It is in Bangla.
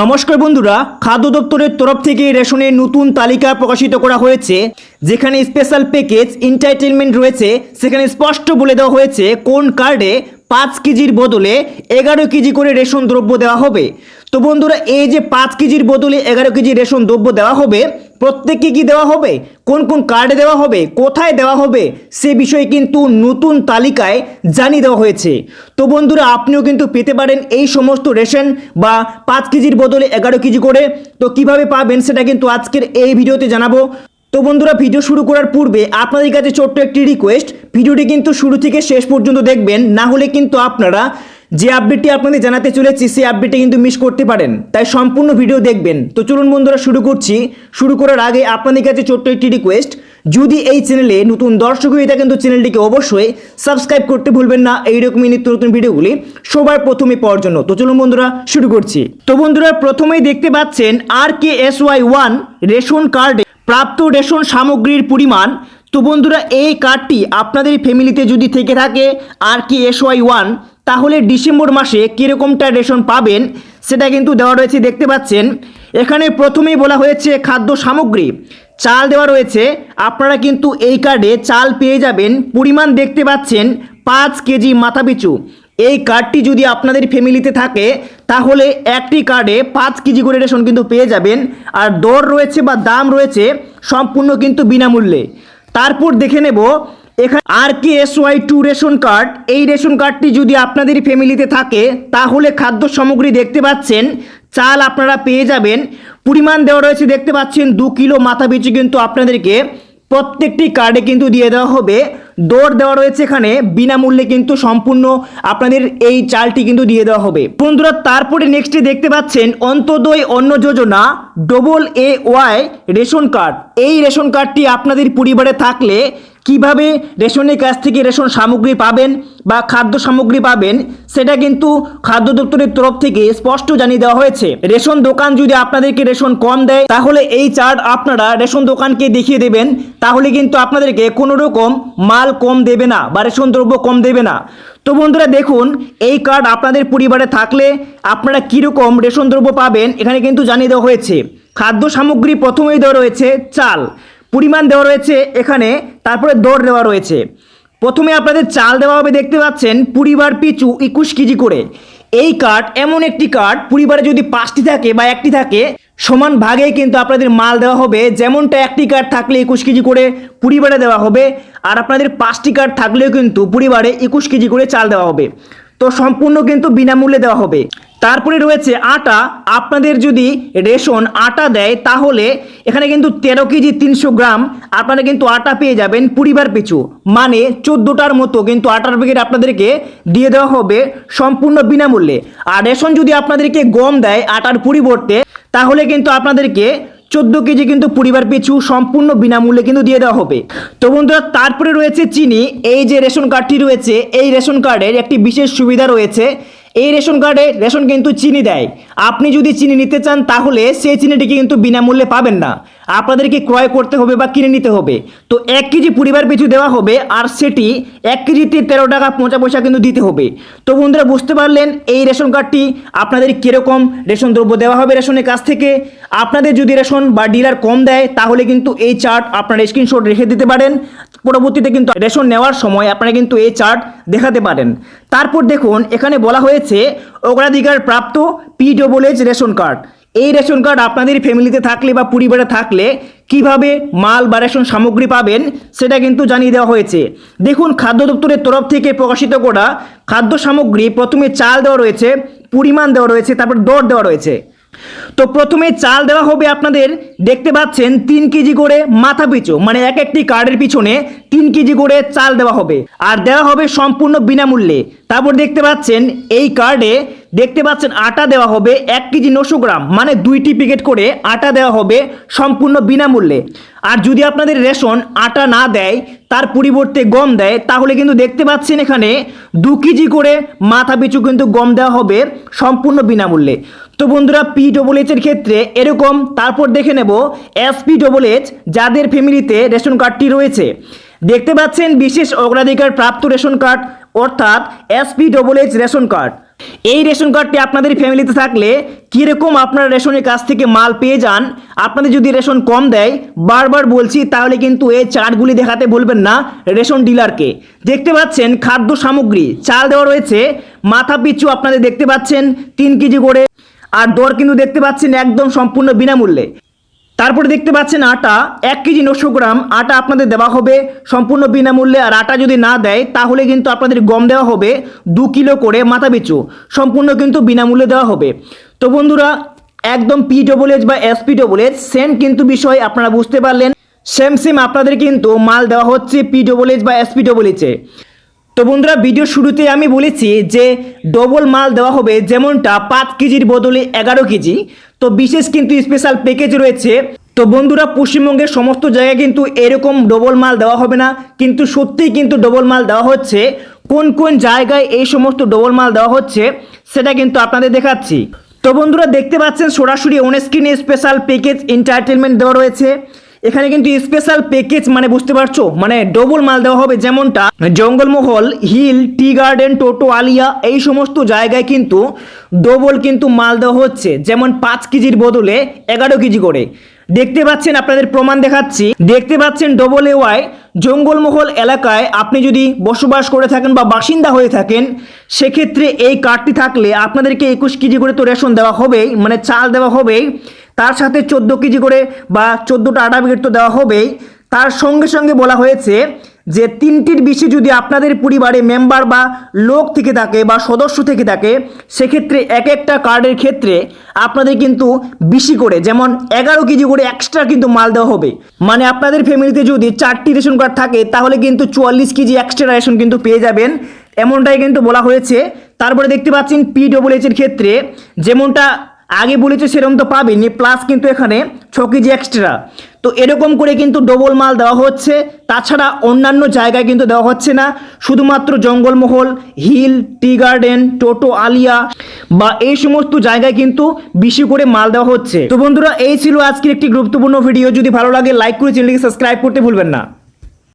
নমস্কার বন্ধুরা, খাদ্য দপ্তরের তরফ থেকে রেশনের নতুন তালিকা প্রকাশিত করা হয়েছে, যেখানে স্পেশাল প্যাকেজ এন্টারটেনমেন্ট রয়েছে, সেখানে স্পষ্ট বলে দেওয়া হয়েছে কোন কার্ডে পাঁচ কেজির বদলে এগারো কেজি করে রেশন দ্রব্য দেওয়া হবে। তো বন্ধুরা, এই যে পাঁচ কেজির বদলে এগারো কেজি রেশন দ্রব্য দেওয়া হবে, প্রত্যেককে কি দেওয়া হবে? কোন কোন কার্ডে দেওয়া হবে? কোথায় দেওয়া হবে? সে বিষয়ে কিন্তু নতুন তালিকায় জানিয়ে দেওয়া হয়েছে। তো বন্ধুরা, আপনিও কিন্তু পেতে পারেন এই সমস্ত রেশন বা পাঁচ কেজির বদলে এগারো কেজি করে। তো কীভাবে পাবেন সেটা কিন্তু আজকের এই ভিডিওতে জানাব। তো বন্ধুরা, ভিডিও শুরু করার পূর্বে আপনাদের কাছে ছোট্ট একটি রিকোয়েস্ট ভিডিওটি কিন্তু শুরু থেকে শেষ পর্যন্ত দেখবেন, না হলে কিন্তু আপনারা যে আপডেটটি আপনাদের জানাতে চলেছি, সেই আপডেটটি কিন্তু মিস করতে পারেন। তাই সম্পূর্ণ ভিডিও দেখবেন। তো চলুন বন্ধুরা, শুরু করছি। শুরু করার আগে আপনাদের কাছে ছোট্ট একটি রিকোয়েস্ট যদি এই চ্যানেলে নতুন দর্শক হয়ে থাকেন, তো চ্যানেলটিকে অবশ্যই সাবস্ক্রাইব করতে ভুলবেন না। এইরকমই নিত্য নতুন ভিডিওগুলি সবার প্রথমে পাওয়ার জন্য। তো চলুন বন্ধুরা, শুরু করছি। তো বন্ধুরা, প্রথমেই দেখতে পাচ্ছেন R K S Y one ration কার্ডে প্রাপ্ত রেশন সামগ্রীর পরিমাণ। তো বন্ধুরা, এই কার্ডটি আপনাদের ফ্যামিলিতে যদি থেকে থাকে R K S Y one তাহলে ডিসেম্বর মাসে কীরকমটা রেশন পাবেন, সেটা কিন্তু দেওয়া রয়েছে, দেখতে পাচ্ছেন। এখানে প্রথমেই বলা হয়েছে খাদ্য সামগ্রী। চাল দেওয়া রয়েছে। আপনারা কিন্তু এই কার্ডে চাল পেয়ে যাবেন। পরিমাণ দেখতে পাচ্ছেন, পাঁচ কেজি মাথাপিছু। এই কার্ডটি যদি আপনাদের ফ্যামিলিতে থাকে, তাহলে একটি কার্ডে পাঁচ কেজি করে রেশন কিন্তু পেয়ে যাবেন। আর দর রয়েছে বা দাম রয়েছে সম্পূর্ণ কিন্তু বিনামূল্যে। তারপর দেখে নেব এখানে R K S Y two ration card? এই রেশন কার্ডটি যদি আপনাদের ফ্যামিলিতে থাকে, তাহলে খাদ্য সামগ্রী দেখতে পাচ্ছেন। চাল আপনারা পেয়ে যাবেন। পরিমাণ দেওয়া রয়েছে, দেখতে পাচ্ছেন, দু কিলো মাথা পিছু কিন্তু আপনাদেরকে প্রত্যেকটি কার্ডে কিন্তু দিয়ে দেওয়া হবে। দৌড় দেওয়া রয়েছে এখানে, বিনামূল্যে কিন্তু সম্পূর্ণ আপনাদের এই চালটি কিন্তু দিয়ে দেওয়া হবে। বন্ধুরা, তারপরে নেক্সটে দেখতে পাচ্ছেন Antyodaya Anna Yojana double A Y ration card. এই রেশন কার্ডটি আপনাদের পরিবারে থাকলে কীভাবে রেশনের কাছ থেকে রেশন সামগ্রী পাবেন বা খাদ্য সামগ্রী পাবেন, সেটা কিন্তু খাদ্য দপ্তরের তরফ থেকে স্পষ্ট জানিয়ে দেওয়া হয়েছে। রেশন দোকান যদি আপনাদেরকে রেশন কম দেয়, তাহলে এই চার্ট আপনারা রেশন দোকানকে দেখিয়ে দেবেন। তাহলে কিন্তু আপনাদেরকে কোনো রকম মাল কম দেবে না বা রেশন দ্রব্য কম দেবে না। তো বন্ধুরা, দেখুন, এই কার্ড আপনাদের পরিবারে থাকলে আপনারা কীরকম রেশন দ্রব্য পাবেন, এখানে কিন্তু জানিয়ে দেওয়া হয়েছে। খাদ্য সামগ্রী প্রথমেই দেওয়া রয়েছে চাল। পরিমাণ দেওয়া রয়েছে এখানে, তারপরে দর দেওয়া রয়েছে। প্রথমে আপনাদের চাল দেওয়া হবে, দেখতে পাচ্ছেন, পরিবার পিছু একুশ কেজি করে। এই কার্ড এমন একটি কার্ড, পরিবারে যদি পাঁচটি থাকে বা একটি থাকে, সমান ভাগেই কিন্তু আপনাদের মাল দেওয়া হবে। যেমনটা একটি কার্ড থাকলে একুশ কেজি করে পরিবারে দেওয়া হবে, আর আপনাদের পাঁচটি কার্ড থাকলেও কিন্তু পরিবারে একুশ কেজি করে চাল দেওয়া হবে। তো সম্পূর্ণ কিন্তু বিনামূল্যে দেওয়া হবে। তারপরে রয়েছে আটা। আপনাদের যদি রেশন আটা দেয়, তাহলে এখানে কিন্তু তেরো কেজি তিনশো গ্রাম আপনারা কিন্তু আটা পেয়ে যাবেন পরিবার পিছু। মানে চোদ্দোটার মতো কিন্তু আটার প্যাকেট আপনাদেরকে দিয়ে দেওয়া হবে সম্পূর্ণ বিনামূল্যে। আর রেশন যদি আপনাদেরকে গম দেয় আটার পরিবর্তে, তাহলে কিন্তু আপনাদেরকে চোদ্দ কেজি কিন্তু পরিবার পিছু সম্পূর্ণ বিনামূল্যে কিন্তু দিয়ে দেওয়া হবে। তো বন্ধুরা, তারপরে রয়েছে চিনি। এই যে রেশন কার্ডটি রয়েছে, এই রেশন কার্ডের একটি বিশেষ সুবিধা রয়েছে। এই রেশন কার্ডে রেশন কিন্তু চিনি দেয়। আপনি যদি চিনি নিতে চান, তাহলে সেই চিনিটিকে কিন্তু বিনামূল্যে পাবেন না। আপনাদেরকে ক্রয় করতে হবে বা কিনে নিতে হবে। তো এক কেজি পরিবার পিছু দেওয়া হবে আর সেটি এক কেজিতে তেরো টাকা পঞ্চাশ পয়সা কিন্তু দিতে হবে। তো বন্ধুরা, বুঝতে পারলেন এই রেশন কার্ডটি আপনাদের কীরকম রেশন দ্রব্য দেওয়া হবে রেশনের কাছ থেকে। আপনাদের যদি রেশন বা ডিলার কম দেয়, তাহলে কিন্তু এই চার্ট আপনারা স্ক্রিনশট রেখে দিতে পারেন। পরবর্তীতে কিন্তু রেশন নেওয়ার সময় আপনারা কিন্তু এই চার্ট দেখাতে পারেন। তারপর দেখুন, এখানে বলা হয়েছে অগ্রাধিকার প্রাপ্ত পিডব্লিউএইচ রেশন কার্ড। এই রেশন কার্ড আপনাদের ফ্যামিলিতে থাকলে বা পরিবারে থাকলে কীভাবে মাল বা রেশন সামগ্রী পাবেন, সেটা কিন্তু জানিয়ে দেওয়া হয়েছে। দেখুন, খাদ্য দপ্তরের তরফ থেকে প্রকাশিত করা খাদ্য সামগ্রী প্রথমে চাল দেওয়া রয়েছে, পরিমাণ দেওয়া রয়েছে, তারপর দর দেওয়া রয়েছে। তো প্রথমে চাল দেওয়া হবে আপনাদের। দেখতে পাচ্ছেন, তিন কেজি করে মাথা পিছু মানে এক একটি কার্ডের পিছনে তিন কেজি করে চাল দেওয়া হবে। আর দেওয়া হবে সম্পূর্ণ বিনামূল্যে। তারপর দেখতে পাচ্ছেন, এই কার্ডে দেখতে পাচ্ছেন, আটা দেওয়া হবে এক কেজি নশো গ্রাম মানে দুইটি প্যাকেট করে আটা দেওয়া হবে সম্পূর্ণ বিনামূল্যে। আর যদি আপনাদের রেশন আটা না দেয়, তার পরিবর্তে গম দেয়, তাহলে কিন্তু দেখতে পাচ্ছেন এখানে দু কেজি করে মাথা পিছু কিন্তু গম দেওয়া হবে সম্পূর্ণ বিনামূল্যে। তো বন্ধুরা পি ডবল এইচের ক্ষেত্রে এরকম, তারপর দেখে নেব এস পি ডবল এইচ যাদের ফ্যামিলিতে রেশন কার্ডটি রয়েছে। দেখতে পাচ্ছেন বিশেষ অগ্রাধিকার প্রাপ্ত রেশন কার্ড, অর্থাৎ S P double H ration card. এই রেশন কার্ডটি আপনাদের ফ্যামিলিতে থাকলে কীরকম আপনারা রেশনের কাছ থেকে মাল পেয়ে যান, আপনাদের যদি রেশন কম দেয়, বারবার বলছি, তাহলে কিন্তু এই চার্টগুলি দেখাতে বলবেন না রেশন ডিলারকে। দেখতে পাচ্ছেন খাদ্য সামগ্রী, চাল দেওয়া রয়েছে মাথা পিছু আপনাদের দেখতে পাচ্ছেন, তিন কেজি করে আর দর কিন্তু দেখতে পাচ্ছেন একদম সম্পূর্ণ বিনামূল্যে। তারপরে দেখতে পাচ্ছেন আটা, এক কেজি নশো গ্রাম, আটা আপনাদের দেওয়া হবে সম্পূর্ণ বিনামূল্যে। আর আটা যদি না দেয়, তাহলে কিন্তু আপনাদের গম দেওয়া হবে দু কিলো করে মাথা পিছু সম্পূর্ণ কিন্তু বিনামূল্যে দেওয়া হবে। তো বন্ধুরা, একদম পি ডবল বা এসপি ডবল এইচ সেম কিন্তু বিষয়, আপনারা বুঝতে পারলেন। সেম সেম আপনাদের কিন্তু মাল দেওয়া হচ্ছে পি ডবল এইচ বা এসপি ডবল এইচে তো বন্ধুরা ভিডিও শুরুতে আমি বলেছি যে ডবল মাল দেওয়া হবে যেমনটা পাঁচ কেজির বদলে এগারো কেজি। তো বিশেষ কিন্তু স্পেশাল প্যাকেজ রয়েছে। তো বন্ধুরা, পশ্চিমবঙ্গের সমস্ত জায়গায় কিন্তু এরকম ডবল মাল দেওয়া হবে না। কিন্তু সত্যিই কিন্তু ডবল মাল দেওয়া হচ্ছে। কোন কোন জায়গায় এই সমস্ত ডবল মাল দেওয়া হচ্ছে, সেটা কিন্তু আপনাদের দেখাচ্ছি। তো বন্ধুরা, দেখতে পাচ্ছেন সরাসরি অন স্ক্রিনে স্পেশাল প্যাকেজ এন্টারটেনমেন্ট দেওয়া রয়েছে। এখানে কিন্তু স্পেশাল প্যাকেজ মানে বুঝতে পারছ? মানে ডবল মাল দেওয়া হবে যেমনটা জঙ্গলমহল হিল টি গার্ডেন টোটো আলিয়া, এই সমস্ত জায়গায় কিন্তু ডবল কিন্তু মাল দেওয়া হচ্ছে। যেমন পাঁচ কেজির বদলে এগারো কেজি করে। দেখতে পাচ্ছেন, আপনাদের প্রমাণ দেখাচ্ছি। দেখতে পাচ্ছেন ডবল ওয়াই জঙ্গলমহল এলাকায় আপনি যদি বসবাস করে থাকেন বা বাসিন্দা হয়ে থাকেন, সেক্ষেত্রে এই কার্ডটি থাকলে আপনাদেরকে একুশ কেজি করে তো রেশন দেওয়া হবেই মানে চাল দেওয়া হবেই। তার সাথে চোদ্দ কেজি করে বা চোদ্দোটা আটা প্যাকেট তো দেওয়া হবেই। তার সঙ্গে সঙ্গে বলা হয়েছে যে তিনটির বেশি যদি আপনাদের পরিবারে মেম্বার বা লোক থেকে থাকে বা সদস্য থেকে থাকে, সেক্ষেত্রে এক একটা কার্ডের ক্ষেত্রে আপনাদের কিন্তু বেশি করে, যেমন এগারো কেজি করে এক্সট্রা কিন্তু মাল দেওয়া হবে। মানে আপনাদের ফ্যামিলিতে যদি চারটি রেশন কার্ড থাকে, তাহলে কিন্তু চুয়াল্লিশ কেজি এক্সট্রা রেশন কিন্তু পেয়ে যাবেন। এমনটাই কিন্তু বলা হয়েছে। তারপরে দেখতে পাচ্ছেন পি ডবল এইচের ক্ষেত্রে যেমনটা আগে বলেছে সেরকম তো পাবেনি প্লাস কিন্তু এখানে ছ কেজি এক্সট্রা তো এরকম করে কিন্তু ডবল মাল দেওয়া হচ্ছে, তাছাড়া অন্যান্য জায়গায় কিন্তু দেওয়া হচ্ছে না। শুধুমাত্র জঙ্গলমহল হিল টি গার্ডেন টোটো আলিয়া বা এই সমস্ত জায়গায় কিন্তু বেশি করে মাল দেওয়া হচ্ছে। তো বন্ধুরা, এই ছিল আজকের একটি গুরুত্বপূর্ণ ভিডিও যদি ভালো লাগে লাইক করে চ্যানেলটিকে সাবস্ক্রাইব করতে ভুলবেন না।